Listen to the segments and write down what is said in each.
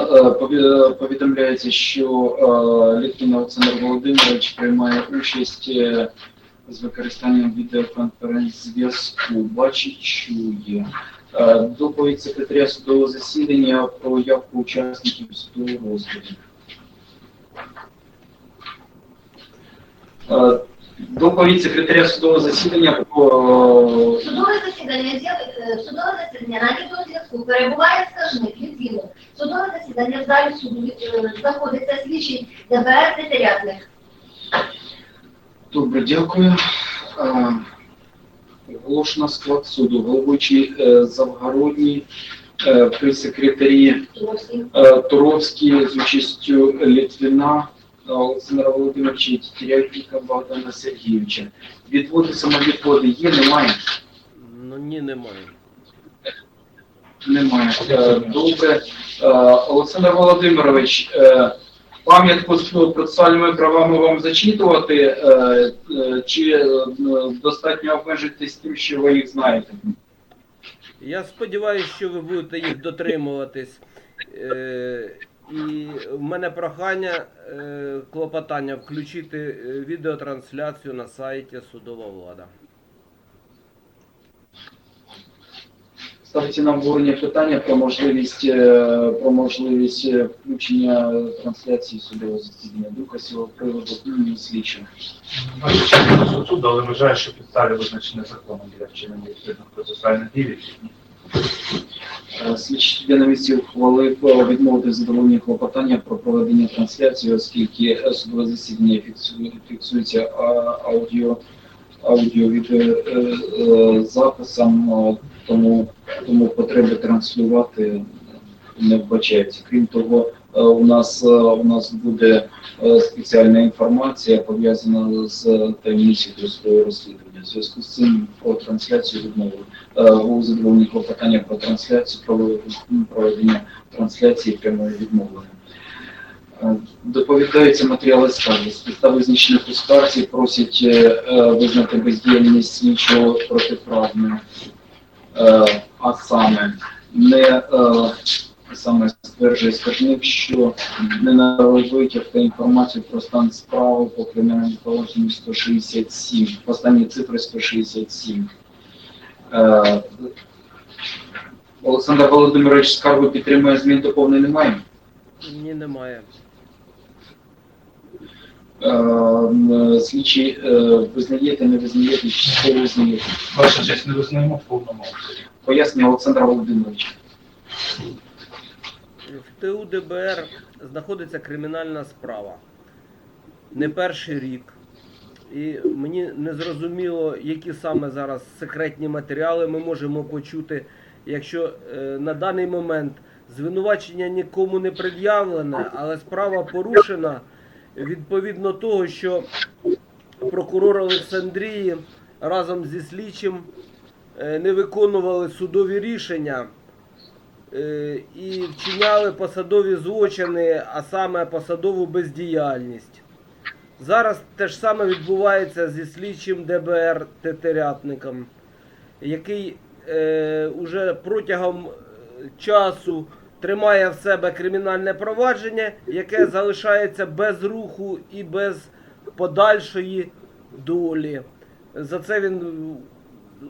Е, пові- Повідомляється, що е, Олександр Володимирович приймає участь е, з використанням відеоконференц-зв'язку. Бачить, чує. Доповідь секретаря судового засідання про явку учасників судового розгляду. Доповідь секретаря судового засідання про Судове засідання судове засідання на відеозв'язку перебуває скажник Літвінов. Судове засідання в залі суду знаходиться слідчий ДБР Тетерятник. Добре, дякую. Оголошено склад суду. Головуючий е, Завгородній е, при секретарі е, з участю Літвіна Олександра Володимировича і Тітірятника Богдана Сергійовича. Відводи, самовідводи є, немає? Ну ні, немає. Немає. Е, Добре. Е, Олександр Володимирович, е, пам'ятку з процесуальними правами вам зачитувати, чи достатньо обмежитись тим, що ви їх знаєте? Я сподіваюся, що ви будете їх дотримуватись. І в мене прохання, клопотання включити відеотрансляцію на сайті Судова влада. Ставиться на обговорення питання про можливість, е, про можливість е, включення трансляції судового засідання. З цього приводу слідчого. Наша суду, але вважає, що підстави визначені законом для вчинення відповідних процесуальних дій. Е, Слідчий суддя на місці ухвалив е, відмовити в задоволенні клопотання про проведення трансляції, оскільки е, судове засідання фіксує- фіксується аудіо, аудіо е, е, записом, е, тому, тому потреби транслювати не вбачається. Крім того, е, у нас, е, у нас буде е, спеціальна інформація пов'язана з таємницею досудового розслідування. В зв'язку з цим про трансляцію відмовили у задоволенні клопотання про трансляцію, про проведення трансляції прямої відмовлення. Доповідаються матеріали скарги. З підстав визначених у скарзі просять визнати бездіяльність слідчого протиправною, Е, а саме не е, саме стверджує скаржник, що не витяг та інформацію про стан справи по кримінальному провадженню 167, останні цифри 167. Е, Олександр Володимирович скаргу підтримує змін доповнень немає. Ні, немає. Е, Слідчі е, визнаєте, не визнаєте, чи визнаєте. Ваша честь не визнаємо в повному. Пояснення Олександра Володимировича. В ТУ ДБР знаходиться кримінальна справа. Не перший рік. І мені не зрозуміло, які саме зараз секретні матеріали ми можемо почути, якщо е, на даний момент звинувачення нікому не пред'явлене, але справа порушена відповідно того, що прокурор Олександрії разом зі слідчим е, не виконували судові рішення е, і вчиняли посадові злочини, а саме посадову бездіяльність. Зараз те ж саме відбувається зі слідчим ДБР Тетерятником, який е, уже протягом е, часу тримає в себе кримінальне провадження, яке залишається без руху і без подальшої долі. За це він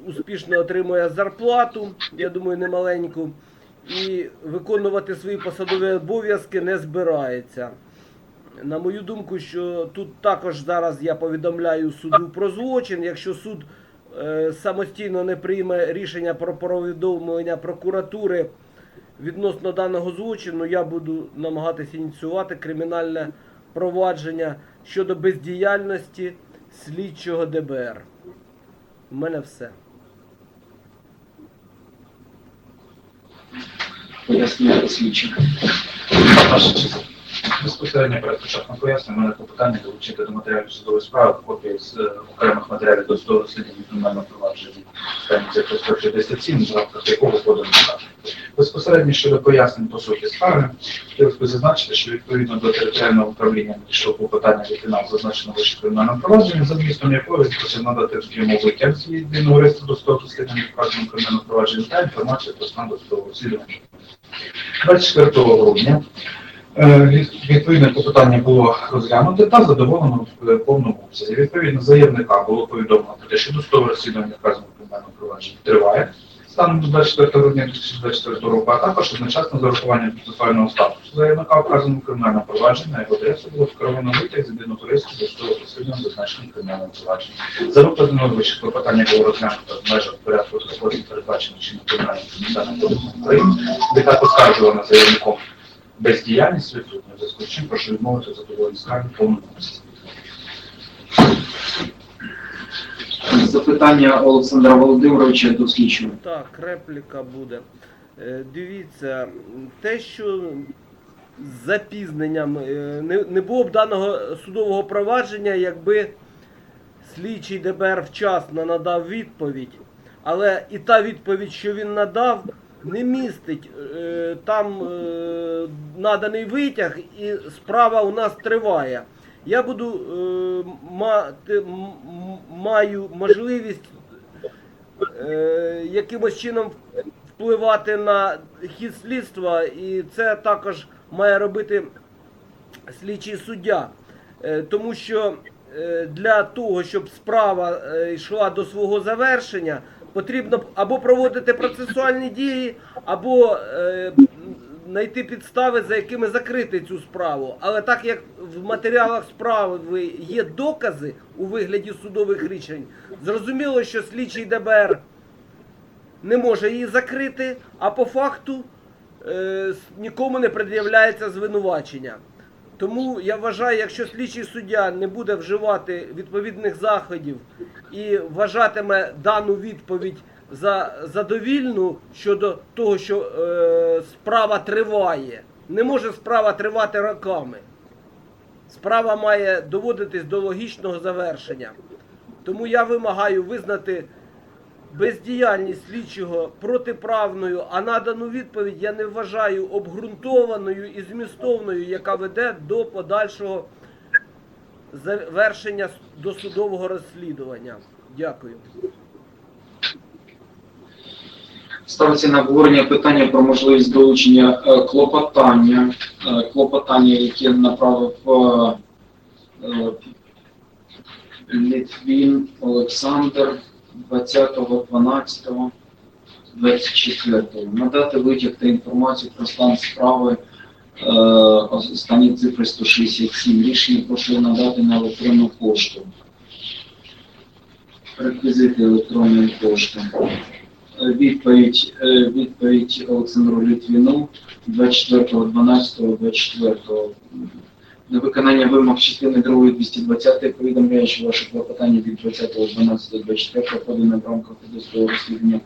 успішно отримує зарплату, я думаю, немаленьку, і виконувати свої посадові обов'язки не збирається. На мою думку, що тут також зараз я повідомляю суду про злочин. Якщо суд е, самостійно не прийме рішення про повідомлення прокуратури відносно даного злочину, я буду намагатися ініціювати кримінальне провадження щодо бездіяльності слідчого ДБР. У мене все. Пояснення слідчі. Безпосередньо перед початком пояснення, у мене клопотання долучити до матеріалів судової справи копії з е, окремих матеріалів до судового розслідування кримінального провадження стані цифри 167, в рамках якого подано. Безпосередньо щодо пояснень по суті справи, хотілося б зазначити, що відповідно до територіального управління надійшло клопотання від фінансу зазначено вище кримінального провадження, за змістом якого він просив надати йому витяг з єдиного до статусу слідання вказаному кримінального провадження та інформацію про стан досудового розслідування. 24 грудня е, відповідне клопотання було розглянуте та задоволено в повному обсязі. Відповідно, заявника було повідомлено про те, що досудове розслідування вказаного кримінального провадження триває станом до 24 грудня 2024 року, а також одночасно з урахуванням процесуального статусу заявника вказаному кримінальному провадження на його адресу було скеровано витяг з єдиного реєстру досудового розслідування зазначеним кримінальним провадженням. За викладеною вище клопотання було розглянуто в межах порядку такої передбачених чином кримінальним кримінальним кодексом України, де також скаржувана заявником бездіяльність відсутня, в зв'язку з чим прошу відмовити задоволення скарги повному Запитання Олександра Володимировича до слідчого. Так, репліка буде. Е, Дивіться, те, що з запізненням е, не, було б даного судового провадження, якби слідчий ДБР вчасно надав відповідь, але і та відповідь, що він надав, не містить е, там наданий витяг, і справа у нас триває. Я буду е, мати, маю можливість е, якимось чином впливати на хід слідства, і це також має робити слідчий суддя. Е, Тому що для того, щоб справа йшла до свого завершення, потрібно або проводити процесуальні дії, або знайти підстави, за якими закрити цю справу. Але так як в матеріалах справи є докази у вигляді судових рішень, зрозуміло, що слідчий ДБР не може її закрити, а по факту е, нікому не пред'являється звинувачення. Тому я вважаю, якщо слідчий суддя не буде вживати відповідних заходів і вважатиме дану відповідь за задовільну щодо того, що е, справа триває, не може справа тривати роками. Справа має доводитись до логічного завершення. Тому я вимагаю визнати бездіяльність слідчого протиправною, а надану відповідь я не вважаю обґрунтованою і змістовною, яка веде до подальшого завершення досудового розслідування. Дякую. Ставиться на обговорення питання про можливість долучення е, клопотання, е, клопотання, яке направив е, Літвін Олександр 20.12.24. Надати витяг та інформацію про стан справи останні цифри 167. Рішення прошу надати на електронну пошту. Реквізити електронної пошти. Відповідь, е, відповідь Олександру Літвіну 24.12.24. На виконання вимог частини 2 220 повідомляю, що ваше клопотання від 20.12.24 подане в рамках досудового розслідування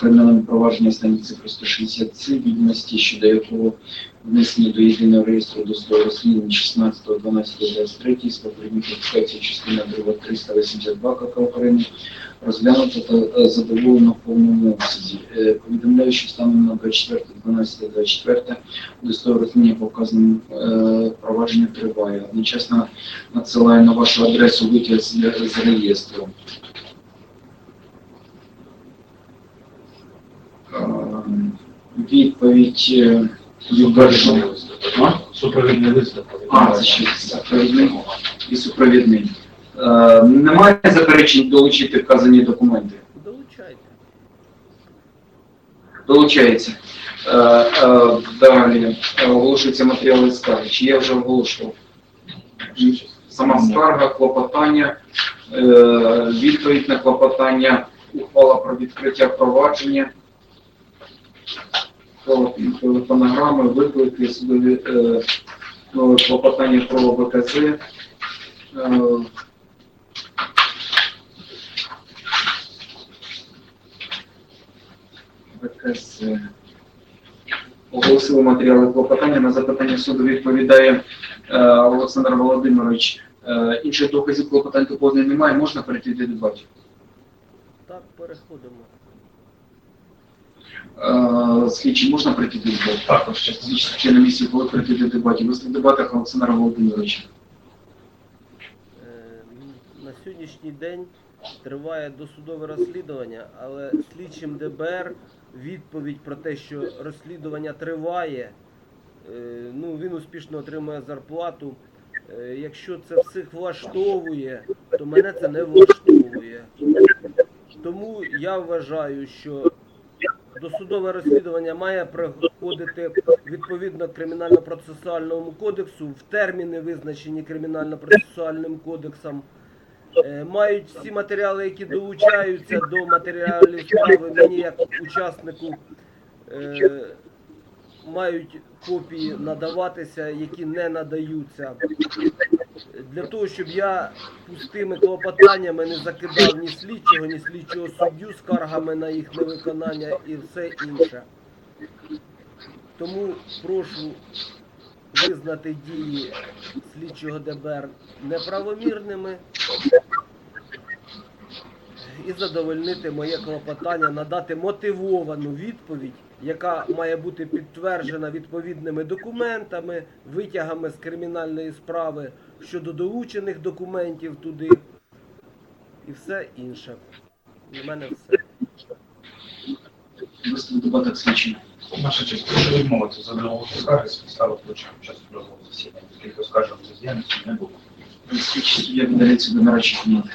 кримінального провадження стані цифри 167, відомості, щодо якого внесені до єдиного реєстру досудового розслідування 16.12.23 з попередньої фіксації частина 2 382 КК України розглянуто та е, задоволено в повному обсязі. Е, Повідомляю, що станом на 24.12.24 досудове розслідування по вказаному е, провадженню триває. Одночасно надсилаю на вашу адресу витяг з, реєстру. Відповідь е, Юбережна. Супровідний лист. А, це ще супровідний і супровідний. Е, Немає заперечень долучити вказані документи. Долучайте. Долучається. Е, е, Далі е, оголошуються матеріали скарги. Чи я вже оголошував? Сама скарга, клопотання, е, відповідь на клопотання, ухвала про відкриття провадження, телефонограми, виклики, судові, е, ну, клопотання про ВКЗ. е, ВКЗ. Оголосили матеріали клопотання. На запитання суду відповідає е, Олександр Володимирович. Інших доказів клопотань до немає, можна перейти до дебатів. Так, переходимо. Е, Слідчі, можна прийти до дебатів? Також ще Слідчі суддя на місці, коли прийти до дебатів. Ви в дебатах Олександра Володимировича. Е, На сьогоднішній день триває досудове розслідування, але слідчим ДБР відповідь про те, що розслідування триває, е, ну він успішно отримує зарплату. Якщо це всіх влаштовує, то мене це не влаштовує. Тому я вважаю, що досудове розслідування має проходити відповідно кримінально-процесуальному кодексу в терміни, визначені кримінально-процесуальним кодексом. Е, Мають всі матеріали, які долучаються до матеріалів справи, мені як учаснику е, мають копії надаватися, які не надаються. Для того, щоб я пустими клопотаннями не закидав ні слідчого, ні слідчого суддю скаргами на їх невиконання і все інше. Тому прошу визнати дії слідчого ДБР неправомірними і задовольнити моє клопотання, надати мотивовану відповідь, яка має бути підтверджена відповідними документами, витягами з кримінальної справи щодо долучених документів туди і все інше. У мене все. Ви в дебатах. Наша честь, прошу відмовити за другого скарги з підстави включення час судового засідання, оскільки оскарження бездіяльності не було. Слідчі суддя віддаляється до нарадчої кімнати.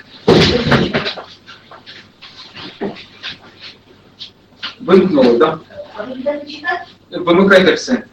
Вимкнули, так? А ви будете читати? Да? Вимикайте все.